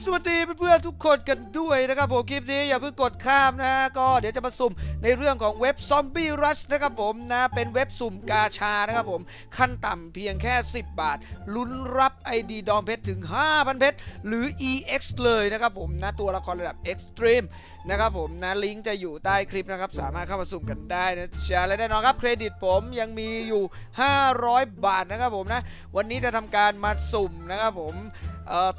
สวัสดีเพื่อนๆทุกคนกันด้วยนะครับผมคลิปนี้อย่าเพิ่งกดข้ามนะก็เดี๋ยวจะมาสุ่มในเรื่องของเว็บ Zombie Rush นะครับผมนะเป็นเว็บสุ่มกาชานะครับผม ขั้นต่ำเพียงแค่ 10 บาท ลุ้นรับ ID ดอมเพชรถึง 5,000 เพชรหรือ EX เลยนะครับผมนะตัวละครระดับ Extreme นะครับผมนะลิงก์จะอยู่ใต้คลิปนะครับสามารถเข้ามาสุ่มกันได้นะจ๊ะและแน่นอนครับเครดิตผมยังมีอยู่ 500 บาทนะครับผมนะวันนี้จะทำการมาสุ่มนะครับผม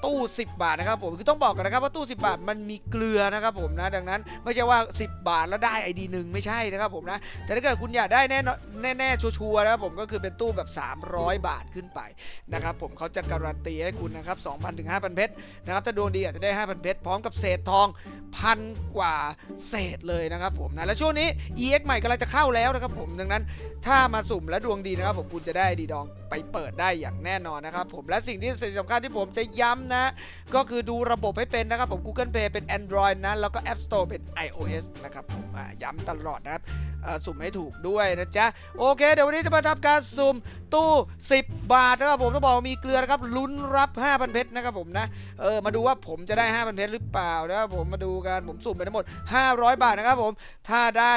ตู้ 10 บาทนะครับผมคือต้องบอกกันนะครับว่าตู้ 10 บาทมันมีเกลือนะครับผมนะดังนั้นไม่ใช่ว่า 10 บาทแล้วได้ ID หนึ่งไม่ใช่นะครับผมนะแต่ถ้าเกิดคุณอยากได้แน่นอนแน่ๆชัวร์ๆนะครับผมก็คือเป็นตู้แบบ 300 บาทขึ้นไปนะครับผมเขาจะการันตีให้คุณนะครับ2,000ถึง5,000 เพชรนะครับถ้าดวงดีอาจจะได้ 5,000 เพชรพร้อมกับเศษทองพันกว่าเศษเลยนะครับผมนะและช่วงนี้ EX ใหม่กำลังจะเข้าแล้วนะครับผมดังนั้นถ้ามาสุ่มและดวงดีนะครับผมคุณจะได้ดีดองไปเปิดได้อย่างแน่นอนนะครับผมและสิ่งที่สำคัญที่ผมจะย้ำนะ ก็คือดูระบบให้เป็นนะครับผม Google Play เป็น Android นะ แล้วก็ App Store เป็น iOS นะครับผมย้ำตลอดนะครับสุ่มให้ถูกด้วยนะจ๊ะ โอเค เดี๋ยววันนี้จะมาทำการสุ่มตู้ 10 บาทนะครับผมต้องบอกมีเกลือนะครับลุ้นรับ 5,000 เพชรนะครับผมนะเออมาดูว่าผมจะได้ 5,000 เพชรหรือเปล่านะครับผมมาดูกันผมสุ่มไปทั้งหมด 500 บาทนะครับผมถ้าได้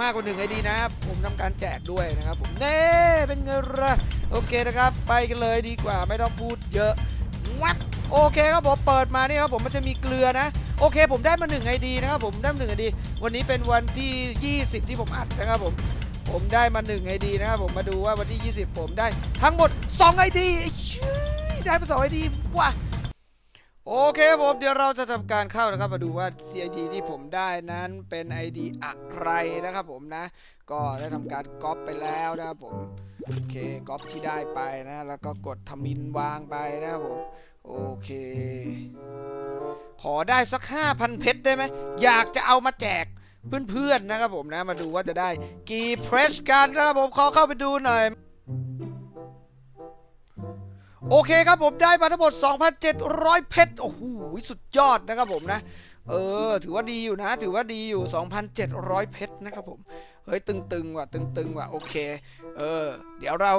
มากกว่า1ไอดีนะผมทำการแจกด้วยนะครับผมเน่เป็นไงล่ะโอเคนะครับ ไปกันเลยดีกว่าไม่ต้องพูดเยอะ วัดโอเคครับผมเปิดมานี่ครับผมมันจะมีเกลือนะโอเค ผมได้มา1 ID นะครับผมได้มา1 ID วันนี้เป็นวันที่ 20 ที่ผมอัดนะครับผมผมได้มา1 ID นะครับผมมาดูว่าวันที่ 20 ผมได้ทั้งหมด2ไอ้เชี่ยได้มา2 ID ว่ะ โอเคครับผมเดี๋ยวเราจะทำการเข้านะครับมาดูว่า ID ที่ผมได้นั้นเป็น ID อะไรนะครับผมนะ ก็ได้ทำการก๊อปไปแล้วนะครับผมโอเคก๊อปที่ได้ไปนะ แล้วก็กดทมินวางไปนะครับผมโอเค ขอได้สัก 5,000 เพชรได้ไหมอยากจะเอามาแจกเพื่อนๆนะครับผมนะมาดูว่าจะได้กี่เพรสกันนะครับผมขอเข้าไปดูหน่อย โอเคครับผมได้มาทั้งหมด 2,700 เพชร โอ้โห สุดยอดนะครับผมนะ เออ ถือว่าดีอยู่นะ ถือว่าดีอยู่ 2,700 เพชรนะครับผม เฮ้ย ตึงๆว่ะ ตึงๆว่ะ โอเค เออ เดี๋ยวเรา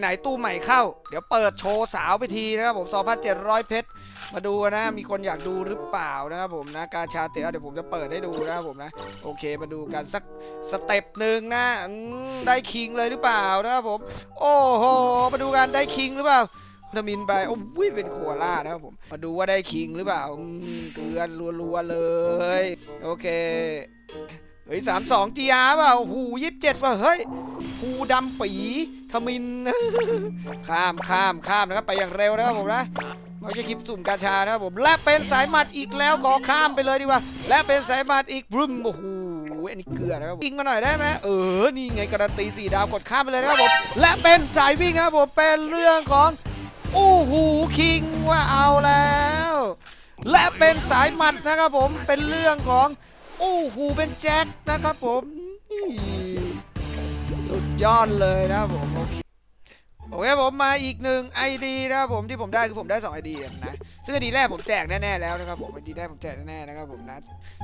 ไหนๆ ตู้ใหม่เข้า เดี๋ยวเปิดโชว์สาวไปทีนะครับผม 2,700 เพชร มาดูนะ มีคนอยากดูหรือเปล่านะครับผมนะ กาชาเตะเดี๋ยวผมจะเปิดให้ดูนะครับผมนะ โอเค มาดูกันสักสเต็ปหนึ่งนะได้คิงเลยหรือเปล่านะครับผม โอ้โห มาดูกันได้คิงหรือเปล่า ทมินไปโอ้ยเป็นโคอาล่านะครับผม มาดูว่าได้คิงหรือเปล่าเกลือนรัวๆเลย โอเค เฮ้ยสามสองจีอาเปล่าโอ้โหยี่สิบเจ็ดว่ะ เฮ้ยภูดำปีทมิน ข้ามข้ามข้ามนะครับ ไปอย่างเร็วนะครับผมนะไม่ใช่คลิปสุ่มกาชานะครับผม และเป็นสายหมัดอีกแล้วขอข้ามไปเลยดีกว่า และเป็นสายหมัดอีกบรึมโอ้โหอันนี้เกลือนะครับผมยิงมาหน่อยได้ไหมเออ นี่ไงการันตีสี่ดาวกดข้ามไปเลยนะครับผม และเป็นสายวิ่งนะครับผม เป็นเรื่องของ อู้หูคิงว่าเอาแล้ว และเป็นสายหมัดนะครับผมเป็นเรื่องของอู้หูเป็นแจ็คนะครับผมนี่สุดยอดเลยนะครับผมโอเคโอเคผมมาอีกหนึ่ง ID นะครับผมที่ผมได้คือผมได้2 ID นะซึ่ง ID แรกผมแจกแน่ๆแล้วนะครับผม ID แรกผมแจกแน่ๆนะครับผมนะ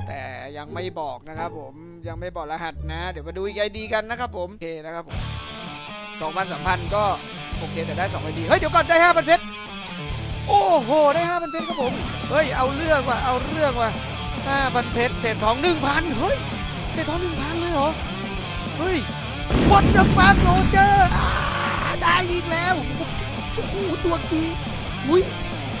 แต่ยังไม่บอกนะครับผมยังไม่บอกรหัสนะ เดี๋ยวมาดูอีก ID กันนะครับผมโอเคนะครับผม2,000 3,000ก็ โอเคแต่ได้2 ID เฮ้ยเดี๋ยวก่อนได้5,000เพชรโอ้โหได้5,000เพชรครับผมเฮ้ยเอาเรื่องว่ะเอาเรื่องว่ะ5,000เพชรเศษทอง1,000เฮ้ยเศษทอง1,000เลยเหรอเฮ้ย What the fuck โรเจอร์ได้อีกแล้วโอ้โหตัวดีอุ้ย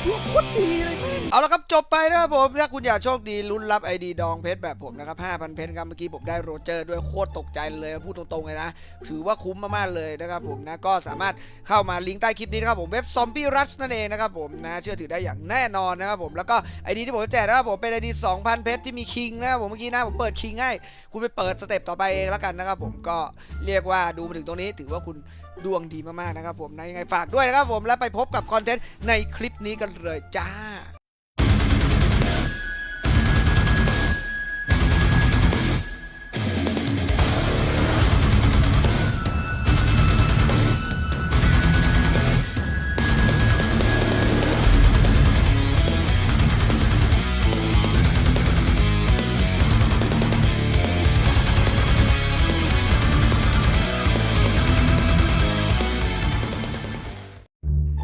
ตัวโคตรดีเลยแม่ เอาละครับจบไปนะครับผมถ้าคุณอยากโชคดีลุ้นรับ ID ดองเพชรแบบผมนะครับ5,000เพชรครับเมื่อกี้ผมได้โรเจอร์ด้วยโคตรตกใจเลยพูดตรงๆเลยนะ ถือว่าคุ้มมากๆเลยนะครับผมนะก็สามารถเข้ามาลิงก์ใต้คลิปนี้นะครับผมเว็บซอมบี้รัสนั่นเองนะครับผมนะเชื่อถือได้อย่างแน่นอนนะครับผมแล้วก็ ID ที่ผมจะแจกนะครับผมเป็น ID 2,000เพชรที่มีคิงนะครับผมเมื่อกี้นะผมเปิดคิงให้คุณไปเปิดสเต็ปต่อไปเองแล้วกันนะครับผมก็เรียกว่าดูมาถึงตรงนี้ถือว่าคุณดวงดีมากๆนะครับผมนะยังไงฝากด้วยนะครับผมแล้วไปพบกับคอนเทนต์ในคลิปนี้กันเลยจ้า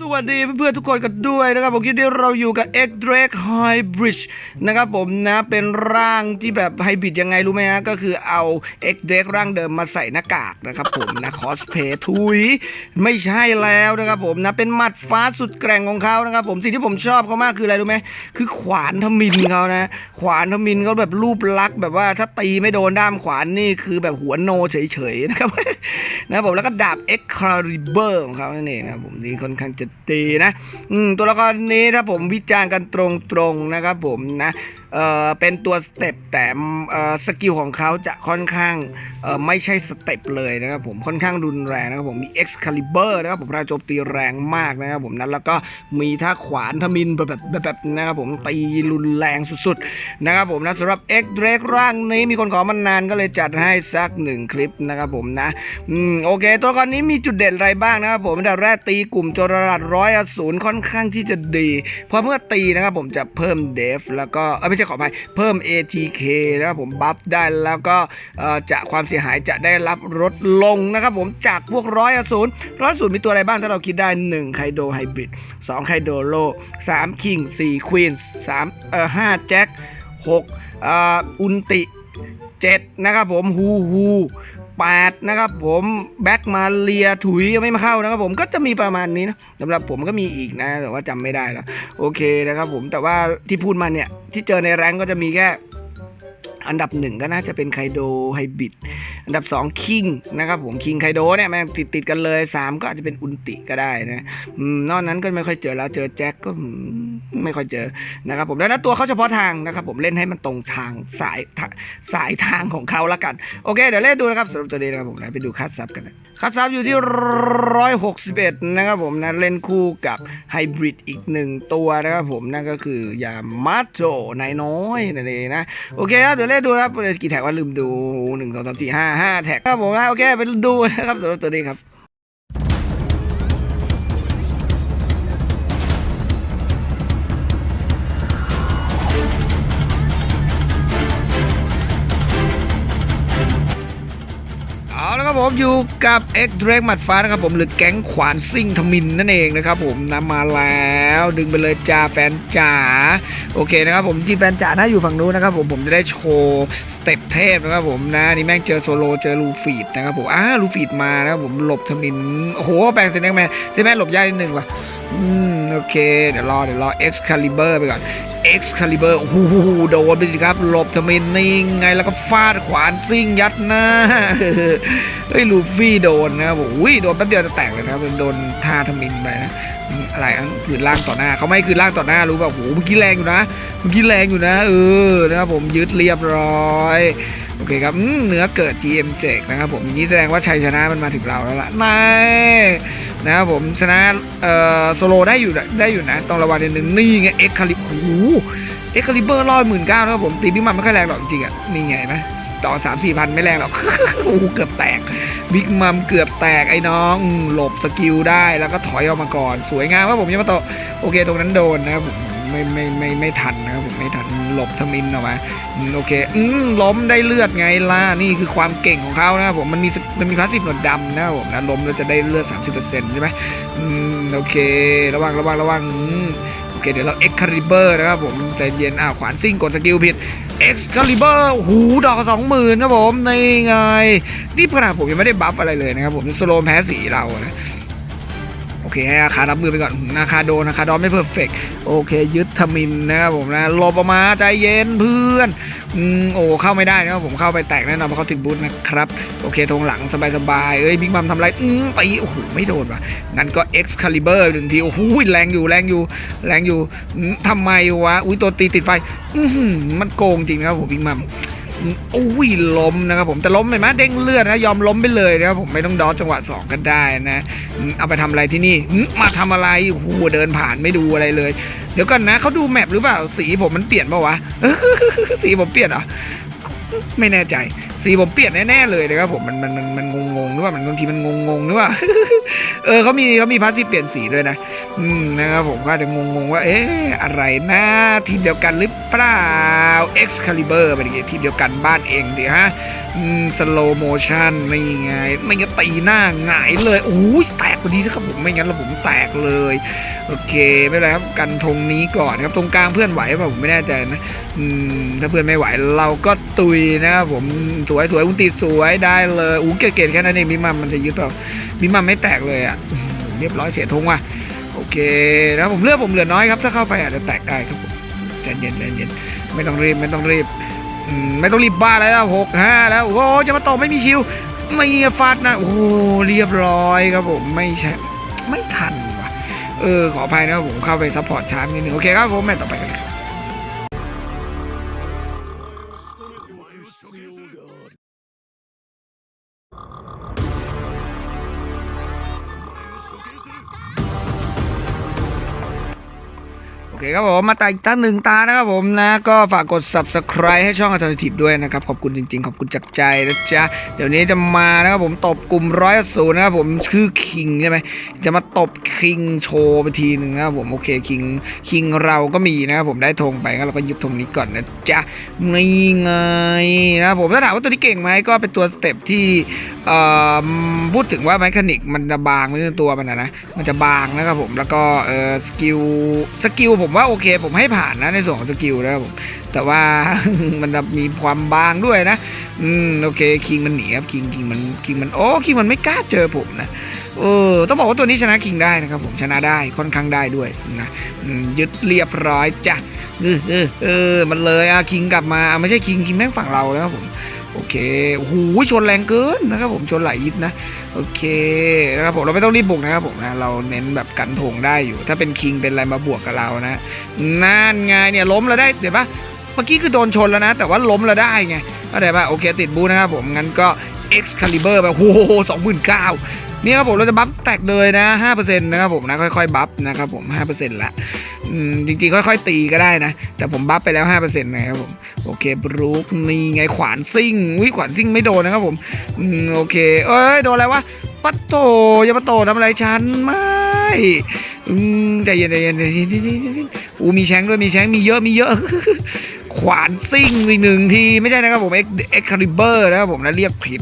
สวัสดีเพื่อนๆทุกคนกันด้วยนะครับผมคลิปนี้เราอยู่กับ X Drake Hybrid นะครับผมนะเป็นร่างที่แบบไฮบริดยังไงรู้ไหมฮะก็คือเอา X Drake ร่างเดิมมาใส่หน้ากากนะครับผมนะคอสเพย์ทุยไม่ใช่แล้วนะครับผมนะเป็นหมัดฟ้าสุดแกร่งของเขานะครับผมสิ่งที่ผมชอบเขามากคืออะไรรู้ไหมคือขวานทมินเขานะ ขวานทมินเขาแบบรูปลักษณ์แบบว่าถ้าตีไม่โดนด้ามขวานนี่คือแบบหัวโนเฉยๆนะครับนะผมแล้วก็ดาบ Excalibur ของเขานั่นเองนะครับผมนี่ค่อนข้างจะดีนะ อืมตัวละครนี้ถ้าผมวิจารณ์กันตรงๆนะครับผมนะ เอ่อเป็นตัวสเต็ปแต่เอ่อสกิลของเขาจะค่อนข้างเอ่อไม่ใช่สเต็ปเลยนะครับผมค่อนข้างรุนแรงนะครับผมมี Excalibur นะครับผมพลังโจมตีแรงมากนะครับผมนั้นแล้วก็มีท่าขวานทมินแบบแบบแบบนะครับผมตีรุนแรงสุดๆนะครับผมนะสำหรับ X Drake ร่างนี้มีคนขอมานานก็เลยจัดให้สักหนึ่งคลิปนะครับผมนะอืมโอเค ตัวละครนี้มีจุดเด่นอะไรบ้างนะครับผมอันดับแรกตีกลุ่มโจรสลัดร้อยอสูรค่อนข้างที่จะดี เพราะเมื่อตีนะครับผมจะเพิ่มเดฟแล้วก็ไม่ใช่ขออภัยเพิ่ม ATK นะครับผมบัฟได้แล้วก็จะความเสียหายจะได้รับลดลงนะครับผมจากพวกร้อยอสูรร้อยอสูรมีตัวอะไรบ้างถ้าเราคิดได้ 1 ไคโดไฮบริด2ไคโดโล3คิง4ควีน3เอ่อ5แจ็ค6อุนติ 7 นะครับผมฮูฮู 8 นะครับผมแบ็กมาเลียถุยยังไม่มาเข้านะครับผมก็จะมีประมาณนี้นะสำหรับผมก็มีอีกนะ แต่ว่าจำไม่ได้แล้วโอเคนะครับผมแต่ว่าที่พูดมาเนี่ยที่เจอในแรงก็จะมีแค่ อันดับหนึ่งก็น่าจะเป็นไคโดไฮบิดอันดับ2คิงนะครับผมคิงไคโดเนี่ยแม่งติดติดกันเลย 3 ก็อาจจะเป็นอุนติก็ได้นะอืมนอกนั้นก็ไม่ค่อยเจอแล้วเจอแจ็คก็ไม่ค่อยเจอนะครับผมแล้วนะตัวเขาเฉพาะทางนะครับผมเล่นให้มันตรงทางสายสายทางของเขาละกัน โอเค เดี๋ยวเล่นดูนะครับสำหรับตัวนี้นะครับผมนะไปดูคัดซับกันนะคัสซับอยู่ที่ 161 นะครับผมนะเล่นคู่กับไฮบริดอีกหนึ่งตัวนะครับผมนั่นก็คือยามาโจนายน้อยนั่นเองนะ โอเคครับ เดี๋ยวเล่นดูครับกี่แท็กว่าลืมดูหนึ่งสองสามสี่ห้าห้าแท็กครับผมนะโอเค ไปดูนะครับสำหรับตัวนี้ครับ ผมอยู่กับ X Drake หมัดฟ้านะครับผมหรือแก๊งขวานซิ่งทมินนั่นเองนะครับผมนำมาแล้วดึงไปเลยจ้าแฟนจ๋าโอเคนะครับผมที่แฟนจ๋าน่าอยู่ฝั่งนู้นนะครับผมผมจะได้โชว์สเต็ปเทพนะครับผมนะนี่แม่งเจอโซโลเจอลูฟีดนะครับผมอ้าลูฟีดมานะครับผมหลบทมินโอ้โหแปลงเซนแนกแมนเซนแมนหลบยากนิดนึงว่ะอืมโอเคเดี๋ยวรอเดี๋ยวรอ Excalibur ไปก่อน Excalibur โอ้โหโดนไปสิครับหลบทำไมนี่ไงแล้วก็ฟาดขวานซิ่งยัดหน้าเฮ้ยลูฟี่โดนนะครับอุ้ยโดนแป๊บเดียวจะแตกเลยนะครับโดนท่าทมินไปนะอะไรอันคืนล่างต่อหน้าเขาไม่คืนล่างต่อหน้ารู้ป่ะโอ้โหเมื่อกี้แรงอยู่นะเมื่อกี้แรงอยู่นะ เออนะครับผมยึดเรียบร้อยโอเคครับเนื้อเกิด GM เจกนะครับผมอย่างนี้แสดงว่าชัยชนะมันมาถึงเราแล้วล่ะนายนะครับผมชนะเอ่อโซโลได้อยู่ได้อยู่นะต้องระวังนิดนึงนี่ไงเอ็กคาลิโอ้โหเอ็กคาลิเบอร์ร้อยหมื่นเก้านะครับผมตีบิ๊กมัมไม่ค่อยแรงหรอกจริงๆอะนี่ไงไหมต่อสามสี่พันไม่แรงหรอกโอ้โหเกือบแตกบิ๊กมัมเกือบแตกไอ้น้องหลบสกิลได้แล้วก็ถอยออกมาก่อน สวยงามว่าผมยังมาโตะโอเคตรงนั้นโดนนะครับผมไม่ไม่ไม่ไม่ทันนะครับผมไม่ทันหลบทมินออกมาโอเคอืมล้มได้เลือดไงล่ะนี่คือความเก่งของเขานะครับผมมันมีมันมีพาสซีฟหนวดดำนะครับผมนะล้มแล้วจะได้เลือด 30%ใช่ไหมอืมโอเค ระวังระวังระวัง เดี๋ยวเราเอ็กคาริเบอร์นะครับผมใจเย็นอ่าขวานซิ่งกดสกิลผิดเอ็กคาริเบอร์หูดอกสองหมื่นครับผมในไงนี่ขนาดผมยังไม่ได้บัฟอะไรเลยนะครับผมสโลมแพ้สีเรานะโอเคให้อาคารับมือไปก่อนนาคาโดนาคาดอนไม่เพอร์เฟกโอเค ยึดทมินนะครับผมนะหลบออกมาใจเย็นเพื่อน อืมโอ้เข้าไม่ได้นะครับผมเข้าไปแตกแน่นอนเพราะเขาติดบูทนะครับโอเคทงหลังสบายๆเอ้ยบิ๊กมัมทำไรอืมไปโอ้โหไม่โดนว่ะงั้นก็เอ็กซ์คาลิเบอร์หนึ่งทีโอ้โหแรงอยู่แรงอยู่แรงอยู่ทำไมวะอุ้ยตัวตีติดไฟอือหือมันโกงจริงครับผมบิ๊กมัม โอ้ยล้มนะครับผมแต่ล้มเห็นไหมเด้งเลือดนะยอมล้มไปเลยนะครับผมไม่ต้องดอจังหวะสองกันได้นะเอาไปทำอะไรที่นี่มาทำอะไรโอ้โหเดินผ่านไม่ดูอะไรเลย เดี๋ยวก่อนนะเขาดูแมปหรือเปล่าสีผมมันเปลี่ยนเปล่าวะสีผมเปลี่ยนเหรอ ไม่แน่ใจ สีผมเปลี่ยนแน่ๆเลยนะครับผมมันมันมันมันงงๆหรือว่ามันบางทีมันงงๆหรือว่าเออเขามีเขามีพาสซีฟเปลี่ยนสีด้วยนะอืมนะครับผมก็จะงงๆว่า เอ๊ะอะไรนะทีมเดียวกันหรือเปล่า Excalibur เป็นยังไงทีมเดียวกันบ้านเองสิฮะอืมสโลโมชั่นไม่ไงไม่งั้นตีหน้าหงายเลยโอ้ยแตกพอดีนะครับผมไม่งั้นระผมแตกเลยโอเคไม่เป็นไรครับกันธงนี้ก่อนครับตรงกลางเพื่อนไหวเปล่าผมไม่แน่ใจนะอืมถ้าเพื่อนไม่ไหวเราก็ตุยนะครับผมสวยสวยคุณติดสวยได้เลยอู้เกตๆแค่นั้นเองมิมัมมันจะยึดเปล่ามิมัมไม่แตกเลยอะเรียบร้อยเสียธงว่ะโอเคแล้วผมเลือกผมเหลือน้อยครับถ้าเข้าไปอาจจะแตกได้ครับผมใจเย็นใจเย็นไม่ต้องรีบไม่ต้องรีบไม่ต้องรีบบ้าแล้วหกห้าแล้วโอ้จะมาตบไม่มีชิวไม่ฟาดนะโอ้เรียบร้อยครับผมไม่ใช่ไม่ทันว่ะเออขออภัยนะครับผมเข้าไปซัพพอร์ตช้านิดนึงโอเคครับผมแมตช์ต่อไปกันเลยครับ เคครับผมมาตาอีกตั้งหนึ่งตานะครับผมนะ ก็ฝากกด subscribe ให้ช่อง Alternative ด้วยนะครับ ขอบคุณจริงๆ ขอบคุณจากใจนะจ๊ะ เดี๋ยวนี้จะมานะครับผมตบกลุ่มร้อยศูนย์นะครับผมคือคิงใช่ไหมจะมาตบคิงโชว์ไปทีหนึ่งนะครับผมโอเคคิงคิงเราก็มีนะครับผมได้ธงไปงั้นเราก็ยึดธงนี้ก่อนนะจ๊ะนี่ไงนะครับผมถ้าถามว่าตัวนี้เก่งไหมก็เป็นตัวสเต็ปที่พูดถึงว่าแมคานิกมันจะบางไม่ใช่ตัวมันนะนะมันจะบางนะครับผมแล้วก็สกิลสกิลผมว่าโอเค ผมให้ผ่านนะในส่วนของสกิลนะครับผมแต่ว่ามันจะมีความบางด้วยนะ อืมโอเคคิงมันหนีครับคิงคิงมันคิงมันโอ้คิงมันไม่กล้าเจอผมนะเออต้องบอกว่าตัวนี้ชนะคิงได้นะครับผมชนะได้ค่อนข้างได้ด้วยนะยึดเรียบร้อยจ้ะเออเออเออมันเลยอะคิงกลับมาไม่ใช่คิงคิงแม่งฝั่งเราแล้วครับผมโอเคโอ้โหชนแรงเกินนะครับผมชนหลายยิดนะ โอเคนะครับผมเราไม่ต้องรีบบุกนะครับผมนะเราเน้นแบบกันทงได้อยู่ ถ้าเป็นคิงเป็นอะไรมาบวกกับเรานะนั่นไงเนี่ยล้มเราได้เดี๋ยวปะเมื่อกี้คือโดนชนแล้วนะ แต่ว่าล้มแล้วได้ไงก็ได้ปะโอเคติดบูนะครับผมงั้นก็ Excalibur ไปโอ้โหสองหมื่นเก้า นี่ครับผมเราจะบัฟแตกเลยนะห้าเปอร์เซ็นต์นะครับผมนะค่อยๆบัฟนะครับผมห้าเปอร์เซ็นต์ละอืมจริงๆค่อยๆตีก็ได้นะ แต่ผมบัฟไปแล้วห้าเปอร์เซ็นต์นะครับผมโอเคบรูคนี่ไงขวานซิ่งวิขวานซิ่งไม่โดนนะครับผมอืมโอเค เอ้ยโดนอะไรวะปัตโตย่ามาโตทำอะไรฉันไม่อืมใจเย็นใจเย็นใจเย็นใจเย็นใจเย็นอูมีแชงด้วยมีแชงมีเยอะมีเยอะขวานซิ่งอีกหนึ่งทีไม่ใช่นะครับผมเอ็กเอ็กคาริเบอร์นะครับผมนะเรียกผิด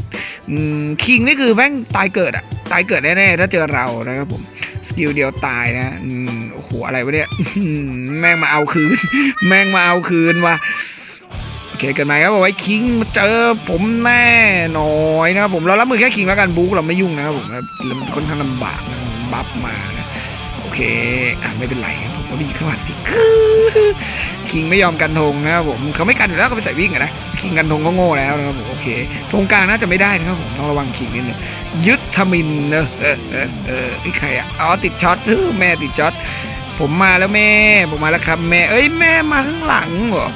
อืมคิงนี่คือแม่งตายเกิดอะ ตายเกิดแน่ๆถ้าเจอเรานะครับผมสกิลเดียวตายนะอืมโอ้โหอะไรวะเนี่ยแม่งมาเอาคืน แม่งมาเอาคืนว่ะโอเคเกันไหมครับบอกไว้คิงมาเจอผมแน่น้อยนะครับผมเรารับมือแค่คิงแล้วกันบุ๊กเราไม่ยุ่งนะครับผมมันค่อนข้างลำบากนะบัฟมานะโอเคอะไม่เป็นไรครับผมก็มีข้างหลังที่ คิงไม่ยอมกันธงนะครับผมเขาไม่กันอยู่แล้วก็ไปใส่วิ่งอะนะคิงกันธงก็โง่แล้วนะครับผมโอเคธงกลางน่าจะไม่ได้นะครับผมต้องระวังคิงนิดนึงยึดทมินเนอะเออเออเออนี่ใครอะอ๋อติดช็อตแม่ติดช็อตผมมาแล้วแม่ผมมาแล้วครับแม่เอ้ยแม่มาข้างหลังเหรอ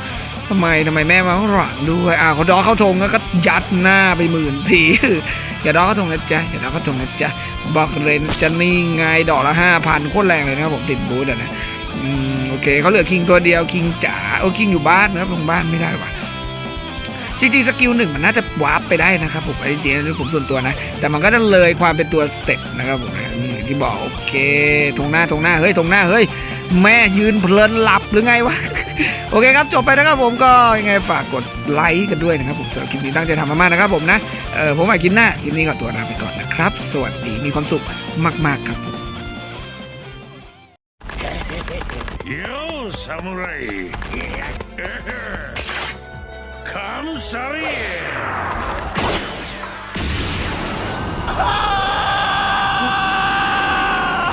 ทำไมทำไมแม่มาข้างหลังด้วยอ่าเขาดอเข้าธงแล้วก็ยัดหน้าไปหมื่นสี่อย่าดอเข้าธงนะจ๊ะอย่าดอเข้าธงนะจ๊ะบอกเลยนจะนี่ไงดอกละห้าพันโคตรแรงเลยนะครับผมติดบูธอะนะอืม เคเขาเหลือคิงตัวเดียวคิงจ๋าโอ้คิงอยู่บ้านนะครับลงบ้านไม่ได้ว่ะจริงๆสกิลหนึ่งมันน่าจะวาร์ปไปได้นะครับผมจริงๆนี่ผมส่วนตัวนะ แต่มันก็จะเลยความเป็นตัวสเต็ปนะครับผมอืมที่บอกโอเคทงหน้าทงหน้าเฮ้ยทงหน้าเฮ้ยแม่ยืนเพลินหลับหรือไงวะโอเคครับจบไปนะครับผมก็ยังไงฝากกดไลค์กันด้วยนะครับผมสำหรับคลิปนี้ตั้งใจทำมากๆนะครับผมนะเออผมใหม่คลิปหน้าคลิปนี้ก็ตัวลาไปก่อนนะครับ สวัสดีมีความสุขมากๆครับ samurai. Come, sorry.